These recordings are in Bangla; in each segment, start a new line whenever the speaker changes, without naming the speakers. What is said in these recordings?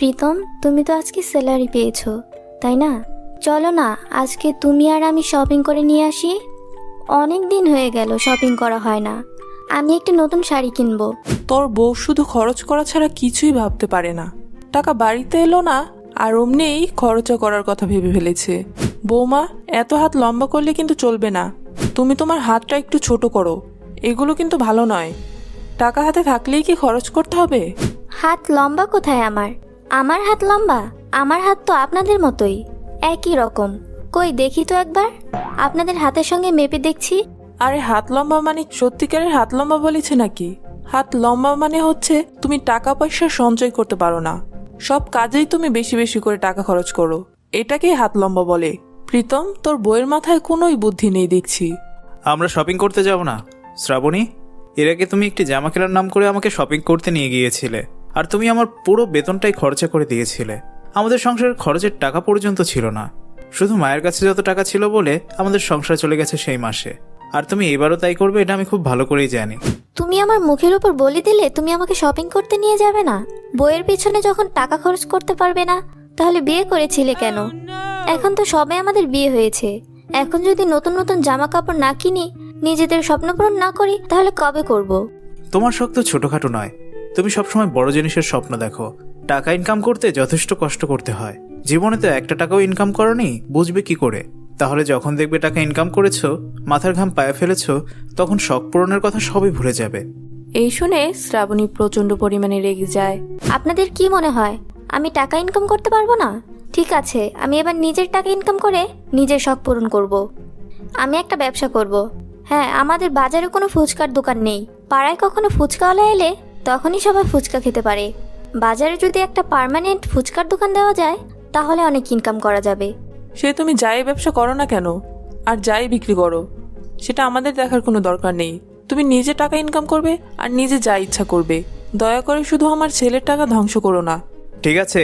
প্রীতম তুমি তো আজকে স্যালারি পেয়েছ তাই না? চলো না আজকে তুমি আর আমি শপিং করে নিয়ে আসি। অনেক দিন হয়ে গেল শপিং করা হয় না। আমি একটি নতুন শাড়ি কিনবো।
তোর বউ শুধু খরচ করা ছাড়া কিছুই ভাবতে পারে না। টাকা বাড়িতে এলো না আর অমনিই খরচা করার কথা ভেবে ফেলেছে। বৌমা এত হাত লম্বা করলে কিন্তু চলবে না। তুমি তোমার হাতটা একটু ছোট করো। এগুলো কিন্তু ভালো নয়। টাকা হাতে থাকলেই কি খরচ করতে হবে?
হাত লম্বা কোথায় আমার? আমার হাত লম্বা আমার হাত তো আপনাদের মতোই। একই রকম। কই দেখি তো একবার। আপনাদের হাতের সঙ্গে মেপে দেখছি।
আরে হাত লম্বা মানে সত্যিকারের হাত লম্বা বলেছে নাকি? হাত লম্বা মানে হচ্ছে তুমি টাকা পয়সা সঞ্চয় করতে পারো না। সব কাজেই তুমি বেশি বেশি করে টাকা খরচ করো। এটাকেই হাত লম্বা বলে। প্রীতম তোর বইয়ের মাথায় কোনোই বুদ্ধি নেই দেখছি।
আমরা শপিং করতে যাব না। শ্রাবণী এর আগে তুমি একটি জামা কেনার নাম করে আমাকে শপিং করতে নিয়ে গিয়েছিলে। আর তুমি আমার পুরো বেতনটাই খরচা করে দিয়েছিলে। আমাদের সংসারের খরচের টাকা পর্যন্ত ছিল না। শুধু মায়ের কাছে যত টাকা ছিল বলে আমাদের সংসার চলে গেছে সেই মাসে। আর তুমি এবারও তাই করবে এটা আমি খুব ভালো করেই জানি।
তুমি আমার মুখের উপর বলে দিলে তুমি আমাকে শপিং করতে নিয়ে যাবে না। বইয়ের পিছনে যখন টাকা খরচ করতে পারবে না তাহলে বিয়ে করেছিলে কেন? এখন তো সবে আমাদের বিয়ে হয়েছে। এখন যদি নতুন নতুন জামা কাপড় না কিনি নিজেদের স্বপ্ন পূরণ না করি তাহলে কবে করব।
তোমার শখ তো ছোটখাটো নয়। তুমি সবসময় বড় জিনিসের স্বপ্ন দেখো। টাকা ইনকাম করতে যথেষ্ট কষ্ট করতে হয়। জীবনে তো একটা টাকাও ইনকাম করনি বুঝবে কি করে? তাহলে যখন দেখবে টাকা ইনকাম করেছ মাথার ঘাম পায়ে ফেলেছো তখন শখ পূরণের কথা সবই ভুলে যাবে।
এই শুনে শ্রাবণী প্রচণ্ড পরিমাণে রেগে যায়।
আপনাদের কি মনে হয়? আমি টাকা ইনকাম করতে পারব না? ঠিক আছে আমি এবার নিজের টাকা ইনকাম করে নিজের শখ পূরণ করব। আমি একটা ব্যবসা করব। হ্যাঁ আমাদের বাজারে কোনো ফুচকার দোকান নেই। পাড়ায় কখনো ফুচকাওয়ালা এলে তখনই সবাই ফুচকা খেতে পারে। বাজারে যদি একটা পার্মানেন্ট ফুচকার দোকান দেওয়া যায় তাহলে অনেক ইনকাম করা যাবে।
সে তুমি যাই ব্যবসা করো না কেন আর যাই বিক্রি করো সেটা আমাদের দেখার কোনো দরকার নেই। তুমি নিজে টাকা ইনকাম করবে আর নিজে যা ইচ্ছা করবে। দয়া করে শুধু আমার ছেলের টাকা ধ্বংস করো না।
ঠিক আছে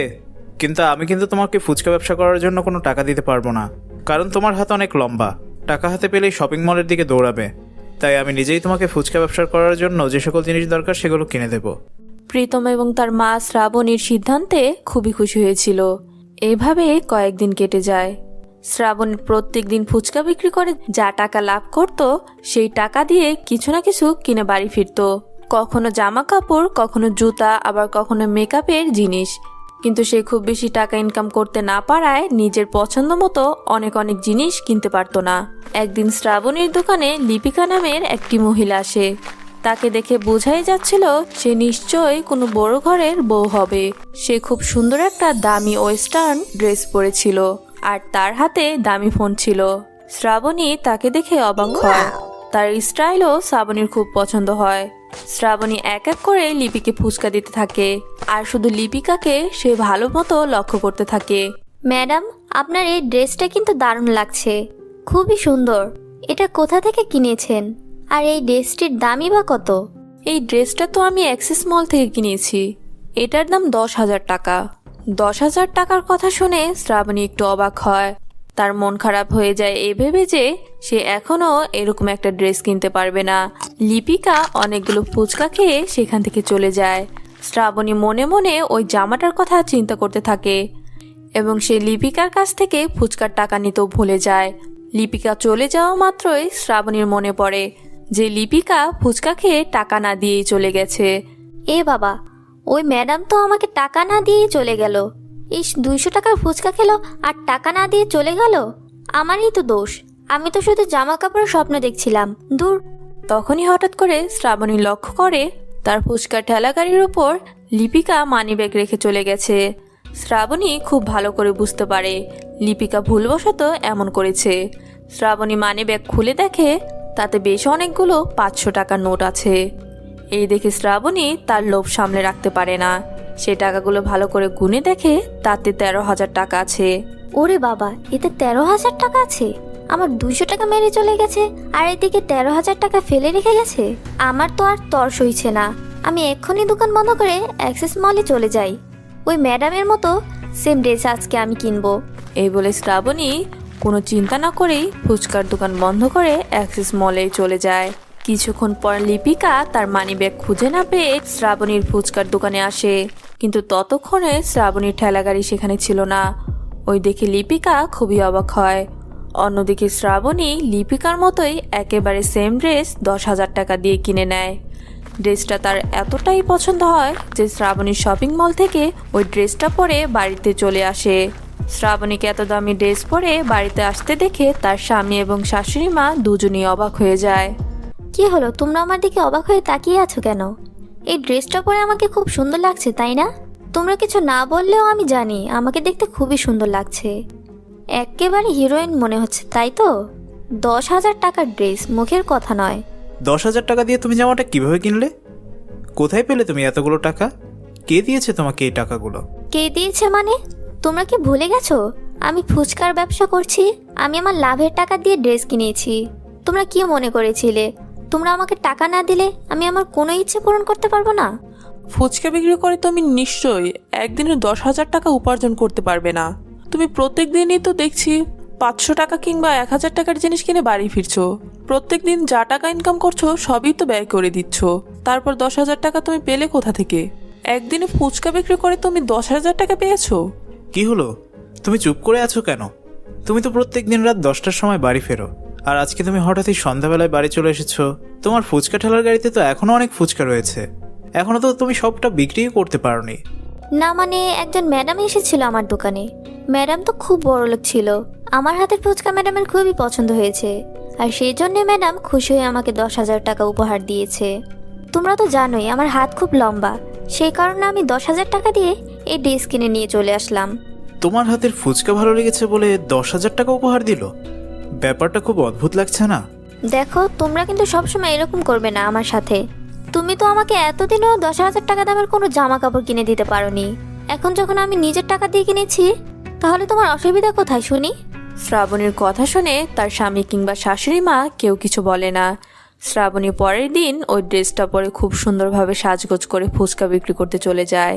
কিন্তু আমি কিন্তু তোমাকে ফুচকা ব্যবসা করার জন্য কোনো টাকা দিতে পারব না কারণ তোমার হাত অনেক লম্বা। টাকা হাতে পেলেই শপিং মলের দিকে দৌড়াবে। তাই আমি নিজেই তোমাকে ফুচকা ব্যবসা করার জন্য যে সকল জিনিস দরকার সেগুলো কিনে দেবো।
প্রীতম এবং তার মা শ্রাবণীর সিদ্ধান্তে খুবই খুশি হয়েছিল। এভাবে কয়েকদিন কেটে যায়। শ্রাবণ প্রত্যেক দিন ফুচকা বিক্রি করে যা টাকা লাভ করত, সেই টাকা দিয়ে কিছু না কিছু কিনে বাড়ি ফিরতো। কখনো জামা কাপড় কখনো জুতা, আবার কখনো মেকআপের জিনিস। কিন্তু সে খুব বেশি টাকা ইনকাম করতে না পারায় নিজের পছন্দ মতো অনেক অনেক জিনিস কিনতে পারতো না। একদিন শ্রাবণীর দোকানে লিপিকা নামের একটি মহিলা আসে। তাকে দেখে বোঝাই যাচ্ছিল সে নিশ্চয়ই কোনো বড় ঘরের বউ হবে। সে খুব সুন্দর একটা দামি ওয়েস্টার্ন ড্রেস পরেছিল আর তার হাতে দামি ফোন ছিল। শ্রাবণী তাকে দেখে অবাক হয়। তার স্টাইলও শ্রাবণীর খুব পছন্দ হয়। শ্রাবণী এক এক করে লিপিকে ফুচকা দিতে থাকে। আর শুধু লিপিকাকে সে ভালো মতো লক্ষ্য করতে থাকে।
ম্যাডাম আপনার এই ড্রেসটা কিন্তু দারুণ লাগছে। খুবই সুন্দর। এটা কোথা থেকে কিনেছেন? আর এই ড্রেসটির দামই বা কত?
এই ড্রেসটা তো আমি অ্যাক্সেস মল থেকে কিনেছি। এটার দাম দশ হাজার টাকা। দশ হাজার টাকার কথা শুনে শ্রাবণী একটু অবাক হয়। তার মন খারাপ হয়ে যায় এ ভেবে যে সে এখনও এরকম একটা ড্রেস কিনতে পারবে না। লিপিকা অনেকগুলো ফুচকা খেয়ে সেখান থেকে চলে যায়। শ্রাবণী মনে মনে ওই জামাটার কথা চিন্তা করতে থাকে এবং সে লিপিকার কাছ থেকে ফুচকার টাকা নিতেও ভুলে যায়। লিপিকা চলে যাওয়া মাত্রই শ্রাবণীর মনে পড়ে যে লিপিকা ফুচকা খেয়ে টাকা না দিয়েই চলে গেছে।
এ বাবা ওই ম্যাডাম তো আমাকে টাকা না দিয়েই চলে গেল। ইস দুইশো টাকার ফুচকা খেলো আর টাকা না দিয়ে চলে গেল? আমারই তো দোষ। আমি তো শুধু জামা কাপড়ের স্বপ্ন দেখছিলাম। দূর।
তখনই হঠাৎ করে শ্রাবণী লক্ষ্য করে তার ফুচকার ঠেলা গাড়ির উপর লিপিকা মানিব্যাগ রেখে চলে গেছে। শ্রাবণী খুব ভালো করে বুঝতে পারে, লিপিকা ভুলবশত এমন করেছে। শ্রাবণী মানিব্যাগ খুলে দেখে তাতে বেশ অনেকগুলো পাঁচশো টাকার নোট আছে। এই দেখে শ্রাবণী তার লোভ সামনে রাখতে পারে না। সে টাকাগুলো ভালো করে গুনে দেখে তাতে তেরো হাজার টাকা আছে।
ওরে বাবা, এতে তেরো হাজার টাকা আছে? আমার দুইশো টাকা মেরে চলে গেছে, আর এদিকে তেরো হাজার টাকা ফেলে রেখে গেছে। আমার তো আর তর সইছে না। আমি এক্ষুনি দোকান বন্ধ করে অ্যাক্সেস মলে চলে যাই। ওই ম্যাডামের মতো সেম ড্রেস আজকে আমি কিনবো।
এই বলে শ্রাবণী কোনো চিন্তা না করেই ফুচকার দোকান বন্ধ করে অ্যাক্সেস মলে চলে যায়। কিছুক্ষণ পর লিপিকা তার মানিব্যাগ খুঁজে না পেয়ে শ্রাবণীর ফুচকার দোকানে আসে। কিন্তু ততক্ষণে শ্রাবণীর ঠেলাগাড়ি সেখানে ছিল না। ওই দেখে লিপিকা খুবই অবাক হয়। অন্যদিকে শ্রাবণী লিপিকার মতোই একেবারে সেম ড্রেস দশ হাজার টাকা দিয়ে কিনে নেয়। ড্রেসটা তার এতটাই পছন্দ হয় যে শ্রাবণী শপিং মল থেকে ওই ড্রেসটা পরে বাড়িতে চলে আসে। শ্রাবণীকে এত দামি ড্রেস পরে বাড়িতে আসতে দেখে তার স্বামী এবং শাশুড়ি মা দুজনেই অবাক হয়ে যায়।
কি হলো, তোমরা আমার দিকে অবাক হয়ে তাকিয়ে আছো কেন? এই ড্রেসটা পরে আমাকে খুব সুন্দর লাগছে, তাই না? তোমরা কিছু না বললেও আমি জানি, আমাকে দেখতে খুবই সুন্দর লাগছে। একেবারে হিরোইন মনে হচ্ছে তাই তো? দশ হাজার টাকার ড্রেস মুখের কথা নয়।
দশ হাজার টাকা দিয়ে তুমি জামাটা কীভাবে কিনলে? কোথায় পেলে তুমি এতগুলো টাকা? কে দিয়েছে তোমাকে এই টাকাগুলো?
কে দিয়েছে মানে? তোমরা কি ভুলে গেছো? আমি ফুচকার ব্যবসা করছি আমি আমার লাভের টাকা দিয়ে ড্রেস কিনেছি। তোমরা কি মনে করেছিলে? তোমরা আমাকে টাকা না দিলে আমি আমার কোনো ইচ্ছে পূরণ করতে পারব না?
ফুচকা বিক্রি করে তুমি নিশ্চয়ই একদিনে দশ হাজার টাকা উপার্জন করতে পারবে না। তুমি প্রত্যেক দিনই তো দেখছি পাঁচশো টাকা কিংবা এক হাজার টাকার জিনিস কিনে বাড়ি ফিরছো। প্রত্যেক দিন যা টাকা ইনকাম করছ, সবই তো ব্যয় করে দিচ্ছ। তারপর দশ হাজার টাকা তুমি পেলে কোথা থেকে? একদিনে ফুচকা বিক্রি করে তুমি দশ হাজার টাকা পেয়েছ?
কি হলো? তুমি চুপ করে আছো কেন? তুমি তো প্রত্যেক দিন রাত দশটার সময় বাড়ি ফেরো। আর আজকে তুমি হঠাৎই সন্ধ্যাবেলায় বাড়ি চলে এসেছ। তোমার ফুচকা ঠেলার গাড়িতে তো এখনও অনেক ফুচকা রয়েছে। এখনও তো তুমি সবটা বিক্রিও করতে পারোনি।
না মানে একজন ম্যাডাম এসেছিল আমার দোকানে। ম্যাডাম তো খুব বড় লোক ছিল। আমার হাতের ফুচকা ম্যাডামের খুবই পছন্দ হয়েছে। আর সেই জন্যে ম্যাডাম খুশি হয়ে আমাকে দশ হাজার টাকা উপহার দিয়েছে। তোমরা তো জানোই আমার হাত খুব লম্বা। সেই কারণে আমি দশ হাজার টাকা দিয়ে এই ড্রেস কিনে নিয়ে চলে আসলাম।
তোমার হাতের ফুচকা ভালো লেগেছে বলে দশ হাজার টাকা উপহার দিল? ব্যাপারটা খুব অদ্ভুত লাগছে না?
দেখো তোমরা কিন্তু সবসময় এরকম করবে না আমার সাথে। তুমি তো আমাকে এতদিনও দশ হাজার টাকা দামের কোনো জামা কাপড় কিনে দিতে পারোনি। এখন যখন আমি নিজের টাকা দিয়ে কিনেছি, তাহলে তোমার অসুবিধা কোথায়, শুনি?
শ্রাবণীর কথা শুনে তার স্বামী কিংবা শাশুড়ি মা কেউ কিছু বলে না। শ্রাবণী পরের দিন ওই ড্রেসটা পরে খুব সুন্দরভাবে সাজগোজ করে ফুচকা বিক্রি করতে চলে যায়।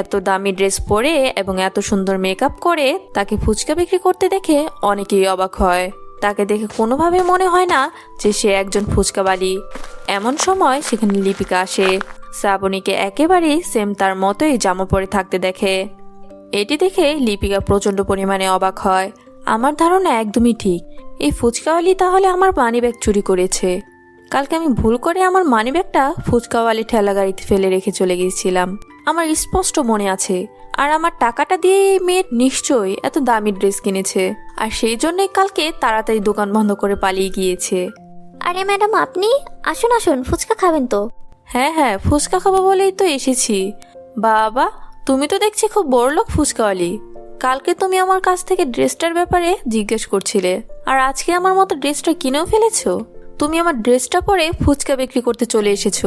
এত দামি ড্রেস পরে এবং এত সুন্দর মেকআপ করে তাকে ফুচকা বিক্রি করতে দেখে অনেকেই অবাক হয়। তাকে দেখে কোনোভাবে মনে হয় না যে সে একজন ফুচকাবালি। এমন সময় সেখানে লিপিকা আসে। শ্রাবণীকে একেবারেই সেম তার মতোই জামা পরে থাকতে দেখে। এটি দেখে লিপিকা প্রচণ্ড পরিমাণে অবাক হয়। আমার ধারণা একদমই ঠিক। এই ফুচকাওয়ালি তাহলে আমার মানিব্যাগ চুরি করেছে। কালকে আমি ভুল করে আমার মানিব্যাগটা ফুচকাওয়ালি ঠেলা গাড়িতে ফেলে রেখে চলে গিয়েছিলাম। আমার স্পষ্ট মনে আছে। আর আমার টাকাটা দিয়ে এই মেয়ে নিশ্চয়ই এত দামি ড্রেস কিনেছে। আর সেই জন্যই কালকে তাড়াতাড়ি দোকান বন্ধ করে পালিয়ে গিয়েছে।
আরে ম্যাডাম আপনি? আসুন আসুন ফুচকা খাবেন তো।
হ্যাঁ হ্যাঁ ফুচকা খাব বলেই তো এসেছি। বাবা তুমি তো দেখছি খুব বড়লোক ফুচকাওয়ালি। কালকে তুমি আমার কাছ থেকে ড্রেসটার ব্যাপারে জিজ্ঞেস করছিলে। আর আজকে আমার মতো ড্রেসটা কিনেও ফেলেছো? তুমি আমার ড্রেসটা পরে ফুচকা বিক্রি করতে চলে এসেছ।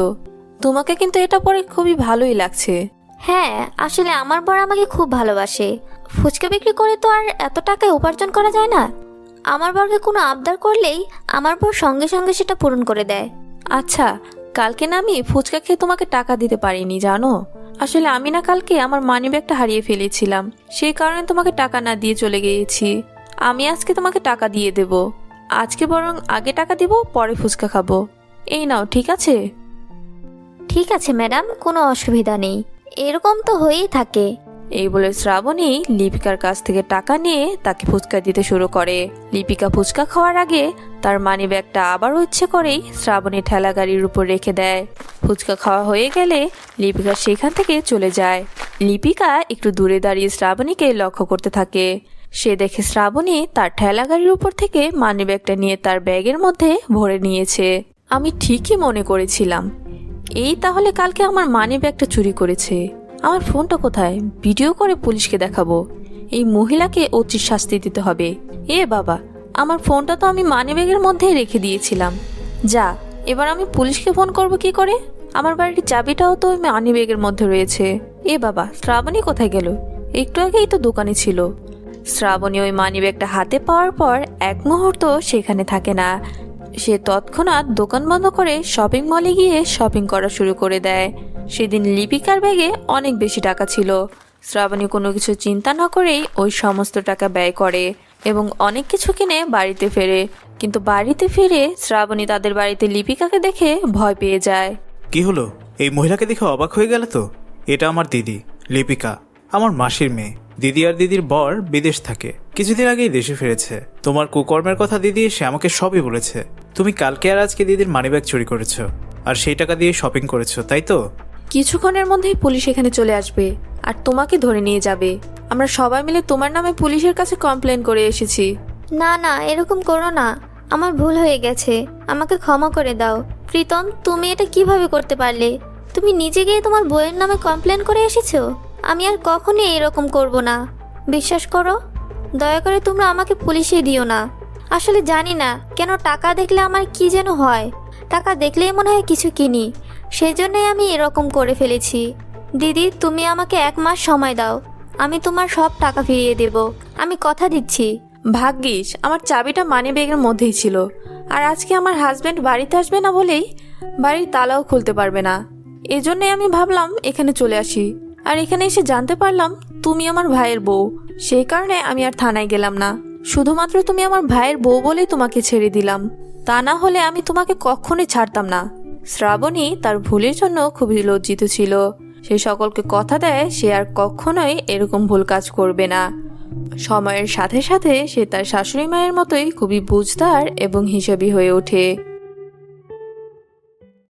তোমাকে কিন্তু এটা পরে খুবই ভালোই লাগছে।
হ্যাঁ আসলে আমার বর আমাকে খুব ভালোবাসে। ফুচকা বিক্রি করে তো আর এত টাকায় উপার্জন করা যায় না। আমার বরকে কোনো আবদার করলেই আমার বর সঙ্গে সঙ্গে সেটা পূরণ করে দেয়।
আচ্ছা কালকে না আমি ফুচকা খেয়ে তোমাকে টাকা দিতে পারিনি জানো? আসলে আমি না কালকে আমার মানিব্যাগটা হারিয়ে ফেলেছিলাম। সেই কারণে তোমাকে টাকা না দিয়ে চলে গিয়েছি। আমি আজকে তোমাকে টাকা দিয়ে দেব। আজকে বরং আগে টাকা দিব পরে ফুচকা খাব। এই নাও ঠিক আছে?
ঠিক আছে ম্যাডাম কোনো অসুবিধা নেই। এরকম তো হয়েই থাকে।
এই বলে শ্রাবণী লিপিকার কাছ থেকে টাকা নিয়ে তাকে ফুচকা দিতে শুরু করে। লিপিকা ফুচকা খাওয়ার আগে তার মানি ব্যাগটা আবারও ইচ্ছে করেই শ্রাবণী ঠেলা গাড়ির উপর রেখে দেয়। ফুচকা খাওয়া হয়ে গেলে লিপিকা সেখান থেকে চলে যায়। লিপিকা একটু দূরে দাঁড়িয়ে শ্রাবণীকে লক্ষ্য করতে থাকে। সে দেখে শ্রাবণী তার ঠেলা গাড়ির উপর থেকে মানি ব্যাগটা নিয়ে তার ব্যাগের মধ্যে ভরে নিয়েছে। আমি ঠিকই মনে করেছিলাম। এই তাহলে কালকে আমার মানি ব্যাগটা চুরি করেছে। আমার ফোনটা কোথায়? ভিডিও করে পুলিশকে দেখাবো। এই মহিলাকে উচিত শাস্তি দিতে হবে। এ বাবা, আমার ফোনটা তো আমি মানি ব্যাগের মধ্যেই রেখে দিয়েছিলাম। যা, এবার আমি পুলিশকে ফোন করব কি করে? আমার বাড়ির চাবিটাও তো ওই মানি ব্যাগের মধ্যে রয়েছে। এ বাবা, শ্রাবণী কোথায় গেল? একটু আগেই তো দোকানে ছিল। শ্রাবণী ওই মানি ব্যাগটা হাতে পাওয়ার পর এক মুহূর্ত সেখানে থাকে না। সে তৎক্ষণাৎ দোকান বন্ধ করে শপিং মলে গিয়ে শপিং করা শুরু করে দেয়। সেদিন লিপিকার ব্যাগে অনেক বেশি টাকা ছিল। শ্রাবণী কোনো কিছু চিন্তা না করেই ওই সমস্ত টাকা ব্যয় করে এবং অনেক কিছু কিনে বাড়িতে ফেরে। কিন্তু বাড়িতে ফিরে শ্রাবণী তাদের বাড়িতে লিপিকাকে দেখে ভয় পেয়ে যায়।
কি হলো? এই মহিলাকে দেখে অবাক হয়ে গেল তো? এটা আমার দিদি, লিপিকা, আমার মাসির মেয়ে। দিদি আর দিদির বর বিদেশ থাকে। কিছুদিন আগেই দেশে ফিরেছে। তোমার কুকর্মের কথা দিদি সে আমাকে সবই বলেছে। তুমি কালকে আর আজকে দিদির মানিব্যাগ চুরি করেছ। আর সেই টাকা দিয়ে শপিং করেছ তাই তো?
কিছুক্ষণের মধ্যেই পুলিশ এখানে চলে আসবে আর তোমাকে ধরে নিয়ে যাবে। আমরা সবাই মিলে তোমার নামে পুলিশের কাছে কমপ্লেন করে এসেছি।
না না এরকম করো না। আমার ভুল হয়ে গেছে। আমাকে ক্ষমা করে দাও। প্রীতম তুমি এটা কীভাবে করতে পারলে? তুমি নিজে গিয়ে তোমার বইয়ের নামে কমপ্লেন করে এসেছ? আমি আর কখনোই এরকম করব না। বিশ্বাস করো, দয়া করে তোমরা আমাকে পুলিশে দিও না। আসলে জানি না, কেন টাকা দেখলে আমার কি যেন হয়। টাকা দেখলেই মনে হয় কিছু কিনি। সেই জন্যই আমি এরকম করে ফেলেছি। দিদি, তুমি আমাকে এক মাস সময় দাও। আমি তোমার সব টাকা ফিরিয়ে দেব। আমি কথা দিচ্ছি।
ভাগ্যিস, আমার চাবিটা মানি ব্যাগের মধ্যেই ছিল। আর আজকে আমার হাজব্যান্ড বাড়িতে আসবে না বলেই বাড়ির তালাও খুলতে পারবে না। এজন্যই আমি ভাবলাম এখানে চলে আসি। আর এখানে এসে জানতে পারলাম তুমি আমার ভাইয়ের বউ। সেই কারণে আমি আর থানায় গেলাম না। শুধুমাত্র তুমি আমার ভাইয়ের বউ বলেই তোমাকে ছেড়ে দিলাম। তা না হলে আমি তোমাকে কখনোই ছাড়তাম না। শ্রাবণী তার ভুলের জন্য খুবই লজ্জিত ছিল। সে সকলকে কথা দেয়, সে আর কখনোই এরকম ভুল কাজ করবে না। সময়ের সাথে সাথে সে তার শাশুড়ি মায়ের মতোই খুবই বুঝদার এবং হিসাবি হয়ে ওঠে।